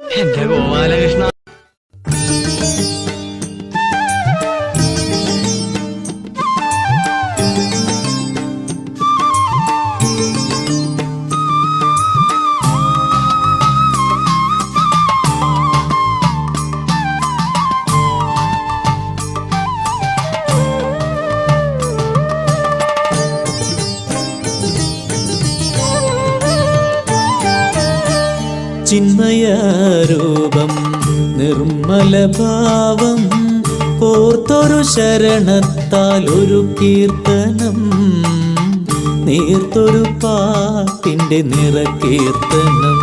എന്റെ ഗോപാലകൃഷ്ണ. ചിന്മയാരൂപം നിർമ്മല ഭാവം കോർത്തൊരു ശരണത്താൽ ഒരു കീർത്തനം നീർത്തൊരു പാട്ടിന്റെ നിറകീർത്തനം.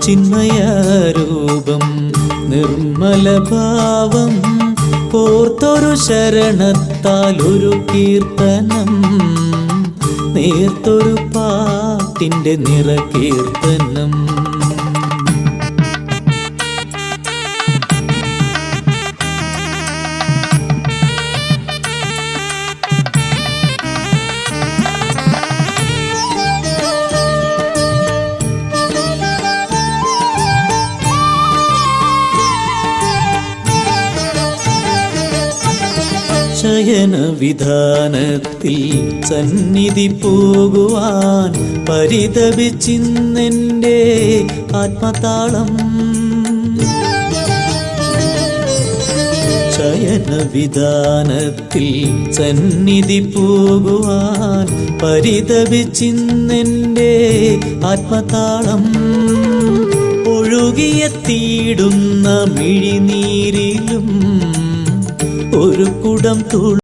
ചിന്മയാരൂപം നിർമ്മല ഭാവം കോർത്തൊരു ശരണത്താൽ ഒരു കീർത്തനം നേർത്തൊരു പാട്ടിന്റെ നിറകീർത്തനം. ശയന വിധാനത്തിൽ സന്നിധി പോകുവാൻ പരിതപിച്ചിന്നെന്റെ ആത്മതാളം. ശയന വിധാനത്തിൽ സന്നിധി പോകുവാൻ പരിതപിച്ചിന്നെന്റെ ആത്മതാളം. ഒഴുകിയെത്തിയിടുന്ന മിഴിനീരിലും ஒரு குடம் தூள்